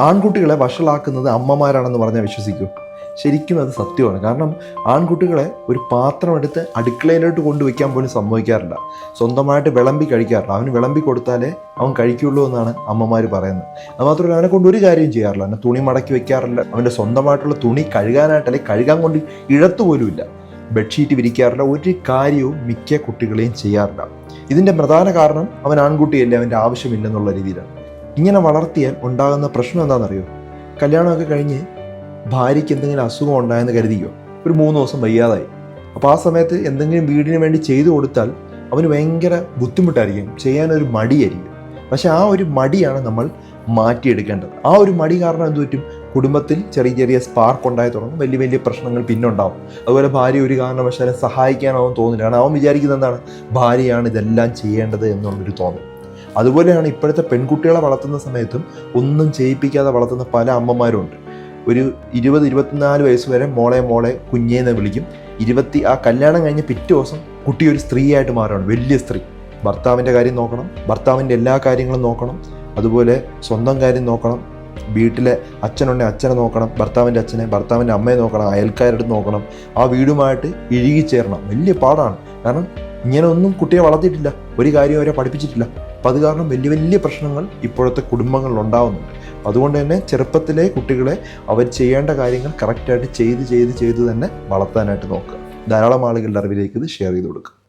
ആൺകുട്ടികളെ വഷളാക്കുന്നത് അമ്മമാരാണെന്ന് പറഞ്ഞാൽ വിശ്വസിക്കൂ. ശരിക്കും അത് സത്യമാണ്. കാരണം ആൺകുട്ടികളെ ഒരു പാത്രമെടുത്ത് അടുക്കളയിലോട്ട് കൊണ്ടുവയ്ക്കാൻ പോലും സമ്മതിക്കാറില്ല. സ്വന്തമായിട്ട് വിളമ്പി കഴിക്കാറില്ല. അവന് വിളമ്പി കൊടുത്താലേ അവൻ കഴിക്കുള്ളൂ എന്നാണ് അമ്മമാർ പറയുന്നത്. അത് മാത്രമല്ല അവനെ കൊണ്ട് ഒരു കാര്യം ചെയ്യാറില്ല. അവനെ തുണി മടക്കി വെക്കാറില്ല. അവന്റെ സ്വന്തമായിട്ടുള്ള തുണി കഴുകാനായിട്ട് അല്ലെങ്കിൽ കഴുകാൻ കൊണ്ട് ഇഴത്തു പോലുമില്ല ബെഡ്ഷീറ്റ് വിരിക്കാറില്ല. ഒരു കാര്യവും മിക്ക കുട്ടികളെയും ചെയ്യാറില്ല. ഇതിന്റെ പ്രധാന കാരണം അവൻ ആൺകുട്ടിയല്ലേ അവന്റെ ആവശ്യമില്ലെന്നുള്ള രീതിയിലാണ്. ഇങ്ങനെ വളർത്തിയാൽ ഉണ്ടാകുന്ന പ്രശ്നം എന്താണെന്നറിയോ? കല്യാണമൊക്കെ കഴിഞ്ഞ് ഭാര്യയ്ക്ക് എന്തെങ്കിലും അസുഖം ഉണ്ടായെന്ന് കരുതിയോ ഒരു മൂന്ന് ദിവസം വയ്യാതായി. അപ്പോൾ ആ സമയത്ത് എന്തെങ്കിലും വീടിന് വേണ്ടി ചെയ്തു കൊടുത്താൽ അവന് ഭയങ്കര ബുദ്ധിമുട്ടായിരിക്കും. ചെയ്യാനൊരു മടിയായിരിക്കും. പക്ഷെ ആ ഒരു മടിയാണ് നമ്മൾ മാറ്റിയെടുക്കേണ്ടത്. ആ ഒരു മടി കാരണം എന്ത് പറ്റും? കുടുംബത്തിൽ ചെറിയ ചെറിയ സ്പാർക്ക് ഉണ്ടായി തുടങ്ങും. വലിയ വലിയ പ്രശ്നങ്ങൾ പിന്നുണ്ടാവും. അതുപോലെ ഭാര്യ ഒരു കാരണവശാലും സഹായിക്കാനാവും തോന്നില്ല. കാരണം അവൻ വിചാരിക്കുന്നത് എന്താണ്? ഭാര്യയാണ് ഇതെല്ലാം ചെയ്യേണ്ടത് എന്നുള്ളൊരു തോന്നൽ. അതുപോലെയാണ് ഇപ്പോഴത്തെ പെൺകുട്ടികളെ വളർത്തുന്ന സമയത്തും ഒന്നും ചെയ്യിപ്പിക്കാതെ വളർത്തുന്ന പല അമ്മമാരുണ്ട്. ഒരു ഇരുപത് ഇരുപത്തിനാല് വയസ്സ് വരെ മോളെ മോളെ കുഞ്ഞേന്ന് വിളിക്കും. ഇരുപത്തി ആ കല്യാണം കഴിഞ്ഞ പിറ്റേ ദിവസം കുട്ടി ഒരു സ്ത്രീയായിട്ട് മാറുകയാണ് വലിയ സ്ത്രീ. ഭർത്താവിന്റെ കാര്യം നോക്കണം ഭർത്താവിന്റെ എല്ലാ കാര്യങ്ങളും നോക്കണം അതുപോലെ സ്വന്തം കാര്യം നോക്കണം വീട്ടിലെ അച്ഛനുണ്ടെങ്കിൽ അച്ഛനെ നോക്കണം ഭർത്താവിന്റെ അച്ഛനെ ഭർത്താവിന്റെ അമ്മയെ നോക്കണം അയൽക്കാരുടെ നോക്കണം ആ വീടുമായിട്ട് ഇഴുകിച്ചേരണം. വലിയ പാടാണ്. കാരണം ഇങ്ങനെ ഒന്നും കുട്ടിയെ വളർത്തിയിട്ടില്ല ഒരു കാര്യം അവരെ പഠിപ്പിച്ചിട്ടില്ല. അപ്പം അത് കാരണം വലിയ വലിയ പ്രശ്നങ്ങൾ ഇപ്പോഴത്തെ കുടുംബങ്ങളിൽ ഉണ്ടാവുന്നുണ്ട്. അതുകൊണ്ട് തന്നെ ചെറുപ്പത്തിലെ കുട്ടികളെ അവർ ചെയ്യേണ്ട കാര്യങ്ങൾ കറക്റ്റായിട്ട് ചെയ്ത് ചെയ്ത് ചെയ്ത് തന്നെ വളർത്താനായിട്ട് നോക്കുക. ധാരാളം ആളുകളുടെ അറിവിലേക്ക് ഇത് ഷെയർ ചെയ്ത് കൊടുക്കുക.